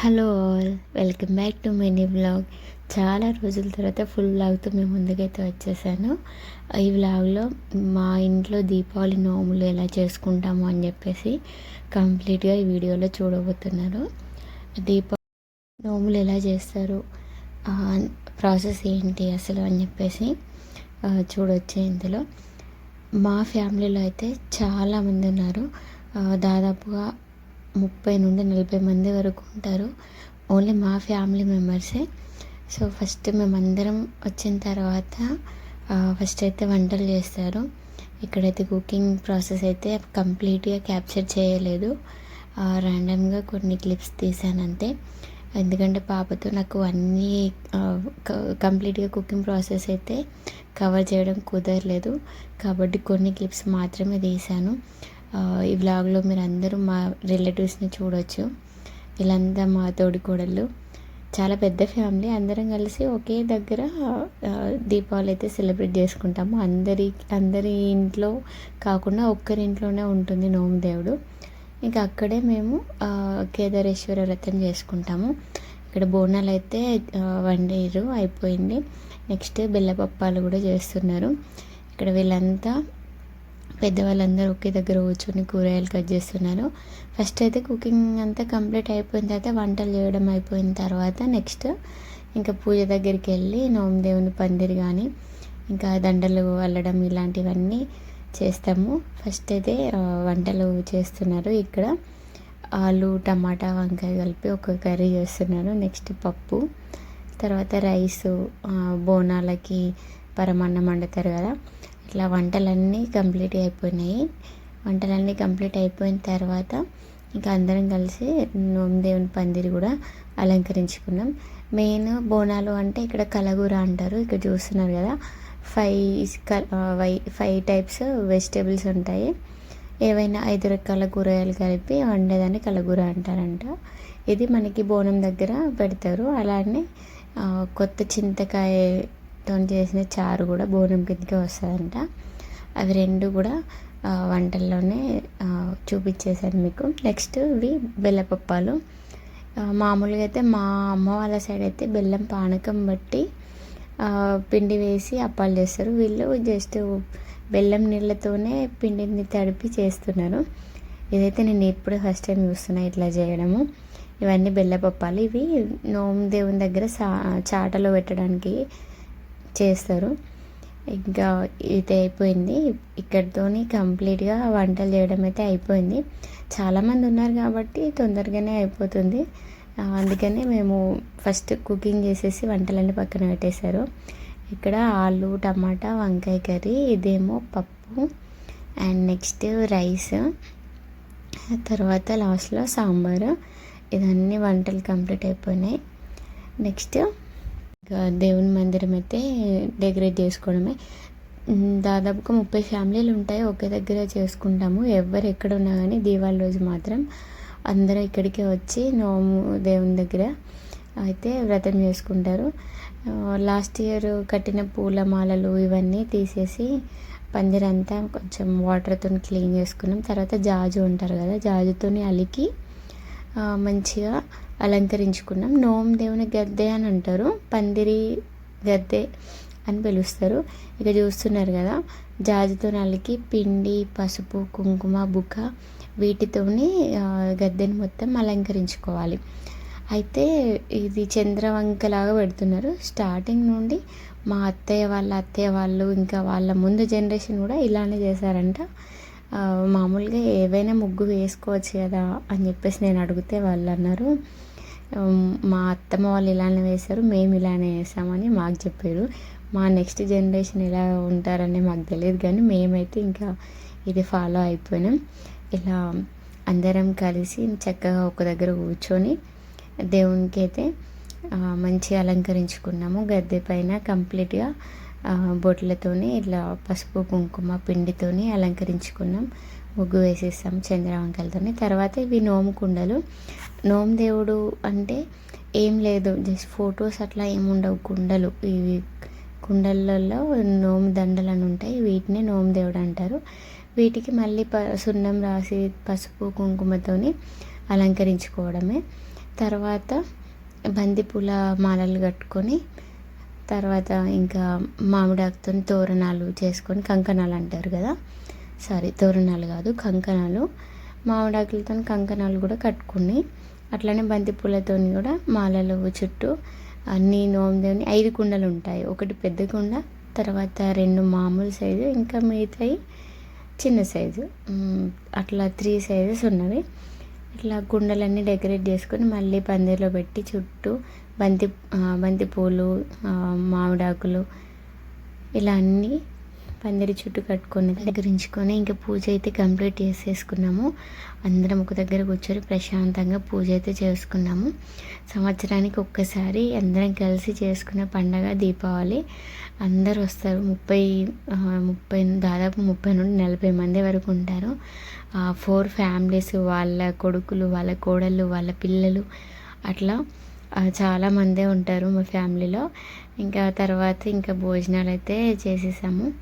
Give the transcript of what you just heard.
Hello all welcome back to mini vlog చాలా రోజుల తర్వాత ఫుల్ బ్లాగ్తో మేము ముందుకైతే వచ్చేసాను. ఈ వ్లాగ్లో మా ఇంట్లో దీపావళి నోములు ఎలా చేసుకుంటాము అని చెప్పేసి కంప్లీట్గా ఈ వీడియోలో చూడబోతున్నారు. దీపావళి నోములు ఎలా చేస్తారు ప్రాసెస్ ఏంటి అసలు అని చెప్పేసి చూడొచ్చు ఇందులో. మా ఫ్యామిలీలో అయితే చాలామంది ఉన్నారు. దాదాపుగా ముప్పై నుండి నలభై మంది వరకు ఉంటారు. ఓన్లీ మా ఫ్యామిలీ మెంబర్సే సో ఫస్ట్ మేమందరం వచ్చిన తర్వాత ఫస్ట్ అయితే వంటలు చేస్తారు. ఇక్కడైతే కుకింగ్ ప్రాసెస్ అయితే కంప్లీట్గా క్యాప్చర్ చేయలేదు. ర్యాండమ్గా కొన్ని క్లిప్స్ తీసాను అంతే ఎందుకంటే పాపతో నాకు అన్నీ కంప్లీట్గా కుకింగ్ ప్రాసెస్ అయితే కవర్ చేయడం కుదరలేదు. కాబట్టి కొన్ని క్లిప్స్ మాత్రమే తీశాను ఈ వ్లాగ్లో మీరు అందరూ మా రిలేటివ్స్ని చూడొచ్చు. వీళ్ళంతా మా తోడికోడళ్ళు. చాలా పెద్ద ఫ్యామిలీ అందరం కలిసి ఒకే దగ్గర దీపావళి అయితే సెలబ్రేట్ చేసుకుంటాము. అందరి అందరి ఇంట్లో కాకుండా ఒక్కరి ఇంట్లోనే ఉంటుంది నోము దేవుడు. ఇంకా అక్కడే మేము కేదారేశ్వర వ్రతం చేసుకుంటాము. ఇక్కడ బోనాలు అయితే వండేరు అయిపోయింది. నెక్స్ట్ బెల్లపప్పాలు కూడా చేస్తున్నారు. ఇక్కడ వీళ్ళంతా పెద్దవాళ్ళందరూ ఒకే దగ్గర కూర్చొని కూరగాయలు కట్ చేస్తున్నారు. ఫస్ట్ అయితే కుకింగ్ అంతా కంప్లీట్ అయిపోయిన తర్వాత వంటలు చేయడం అయిపోయిన తర్వాత నెక్స్ట్ ఇంకా పూజ దగ్గరికి వెళ్ళి నోమదేవుని పందిరి కానీ ఇంకా దండలు అల్లడం ఇలాంటివన్నీ చేస్తాము. ఫస్ట్ అయితే వంటలు చేస్తున్నారు ఇక్కడ. ఆలు టమాటా వంకాయ కలిపి ఒక కర్రీ చేస్తున్నారు. నెక్స్ట్ పప్పు తర్వాత రైసు బోనాలకి పరమాన్నం వండుతారు కదా. ఇట్లా వంటలన్నీ కంప్లీట్ అయిపోయినాయి. వంటలన్నీ కంప్లీట్ అయిపోయిన తర్వాత ఇంకా అందరం కలిసి దేవుని పందిరి కూడా అలంకరించుకున్నాం. మెయిన్ బోనాలు అంటే ఇక్కడ కలగూర అంటారు. ఇక్కడ చూస్తున్నారు కదా. ఫైవ్ వై ఫైవ్ టైప్స్ వెజిటేబుల్స్ ఉంటాయి. ఏవైనా ఐదు రకాల కూరగాయలు కలిపి వండేదాన్ని కలగూర అంటారంట. ఇది మనకి బోనం దగ్గర పెడతారు. అలానే కొత్త చింతకాయ తో చేసిన చారు కూడా బోనం కిందకి వస్తుందంట. అవి రెండు కూడా వంటల్లోనే చూపించేశాను మీకు. నెక్స్ట్ ఇవి బెల్లపప్పాలు. మామూలుగా అయితే మా అమ్మ వాళ్ళ సైడ్ అయితే బెల్లం పానకం బట్టి పిండి వేసి అప్పాలు చేస్తారు. వీళ్ళు జస్ట్ బెల్లం నీళ్ళతోనే పిండిని తడిపి చేస్తున్నారు. ఇదైతే నేను ఇప్పుడు ఫస్ట్ టైం చూస్తున్నా ఇట్లా చేయడము. ఇవన్నీ బెల్లపప్పాలు. ఇవి నోమ దేవుని దగ్గర చాటలో పెట్టడానికి చేస్తారు. ఇంకా ఇది అయిపోయింది. ఇక్కడితో కంప్లీట్గా వంటలు చేయడం అయితే అయిపోయింది. చాలామంది ఉన్నారు కాబట్టి తొందరగానే అయిపోతుంది. అందుకనే మేము ఫస్ట్ కుకింగ్ చేసేసి వంటలన్నీ పక్కన పెట్టేశారు. ఇక్కడ ఆలు టమాటా వంకాయ కర్రీ ఇదేమో పప్పు అండ్ నెక్స్ట్ రైస్ తర్వాత లాస్ట్లో సాంబారు. ఇదన్నీ వంటలు కంప్లీట్ అయిపోయినాయి. నెక్స్ట్ దేవుని మందిరం అయితే డెకరేట్ చేసుకోవడమే. దాదాపుగా ముప్పై ఫ్యామిలీలు ఉంటాయి. ఒకే దగ్గర చేసుకుంటాము. ఎవరు ఎక్కడ ఉన్నా కానీ దీవాళి రోజు మాత్రం అందరూ ఇక్కడికే వచ్చి నోము దేవుని దగ్గర అయితే వ్రతం చేసుకుంటారు. లాస్ట్ ఇయర్ కట్టిన పూల మాలలు ఇవన్నీ తీసేసి పందిరంతా కొంచెం వాటర్తో క్లీన్ చేసుకున్నాం. తర్వాత జాజు ఉంటారు కదా జాజుతోని అలికి మంచిగా అలంకరించుకున్నాం. నోం దేవుని గద్దె అని అంటారు. పందిరి గద్దె అని పిలుస్తారు. ఇక చూస్తున్నారు కదా జాజితో నలికి పిండి పసుపు కుంకుమ బుక్క వీటితోని గద్దెని మొత్తం అలంకరించుకోవాలి. అయితే ఇది చంద్రవంకలాగా పెడుతున్నారు. స్టార్టింగ్ నుండి మా అత్తయ్య వాళ్ళ అత్తయ్య వాళ్ళు ఇంకా వాళ్ళ ముందు జనరేషన్ కూడా ఇలానే చేశారంట. మామూలుగా ఏవైనా ముగ్గు వేసుకోవచ్చు కదా అని చెప్పేసి నేను అడిగితే వాళ్ళు అన్నారు మా అత్తమ్మ వాళ్ళు ఇలానే వేశారు మేము ఇలానే వేసామని మాకు చెప్పారు. మా నెక్స్ట్ జనరేషన్ ఎలా ఉంటారని మాకు తెలియదు కానీ మేమైతే ఇంకా ఇది ఫాలో అయిపోయినాం. ఇలా అందరం కలిసి చక్కగా ఒక దగ్గర కూర్చొని దేవునికి అయితే మంచిగా అలంకరించుకున్నాము. గద్దె పైన కంప్లీట్గా బొట్లతోని ఇట్లా పసుపు కుంకుమ పిండితోని అలంకరించుకున్నాం. ముగ్గు వేసేస్తాం చంద్రవంకలతోని. తర్వాత ఇవి నోము కుండలు. నోము దేవుడు అంటే ఏం లేదు జస్ట్ ఫొటోస్ అట్లా ఏముండవు కుండలు. ఇవి కుండలలో నోము దండలు అని ఉంటాయి వీటిని నోము దేవుడు అంటారు. వీటికి మళ్ళీ ప సున్నం రాసి పసుపు కుంకుమతోని అలంకరించుకోవడమే. తర్వాత బంతిపూల మాలలు కట్టుకొని తర్వాత ఇంకా మామిడాకుతో తోరణాలు చేసుకొని కంకణాలు అంటారు కదా? సారీ తోరణాలు కాదు కంకణాలు. మామిడాకులతో కంకణాలు కూడా కట్టుకుని అట్లనే బంతిపూలతో కూడా మాలలు చుట్టూ అన్ని నోమదేవుని ఐదు కుండలు ఉంటాయి. ఒకటి పెద్ద కుండ తర్వాత రెండు మామూలు సైజు ఇంకా మిగతాయి చిన్న సైజు. అట్లా త్రీ సైజెస్ ఉన్నవి. ఇట్లా కుండలన్నీ డెకరేట్ చేసుకొని మళ్ళీ పందిరిలో పెట్టి చుట్టూ బంతి బంతిపూలు బంతి పూలు మామిడాకులు ఇలా అన్నీ పందిరి చుట్టూ కట్టుకొని దగ్గరించుకొని ఇంకా పూజ అయితే కంప్లీట్ చేసేసుకున్నాము. అందరం ఒక దగ్గర కూర్చొని ప్రశాంతంగా పూజ అయితే చేసుకున్నాము. సంవత్సరానికి ఒక్కసారి అందరం కలిసి చేసుకునే పండగ దీపావళి. అందరు వస్తారు. ముప్పై ముప్పై దాదాపు ముప్పై నుండి నలభై మంది వరకు ఉంటారు. ఫోర్ ఫ్యామిలీస్ వాళ్ళ కొడుకులు వాళ్ళ కోడళ్ళు వాళ్ళ పిల్లలు అట్లా చాలామందే చాలా మందే ఉంటారు మా ఫ్యామిలీలో. ఇంకా తర్వాత ఇంకా భోజనాలు అయితే చేసేసాము.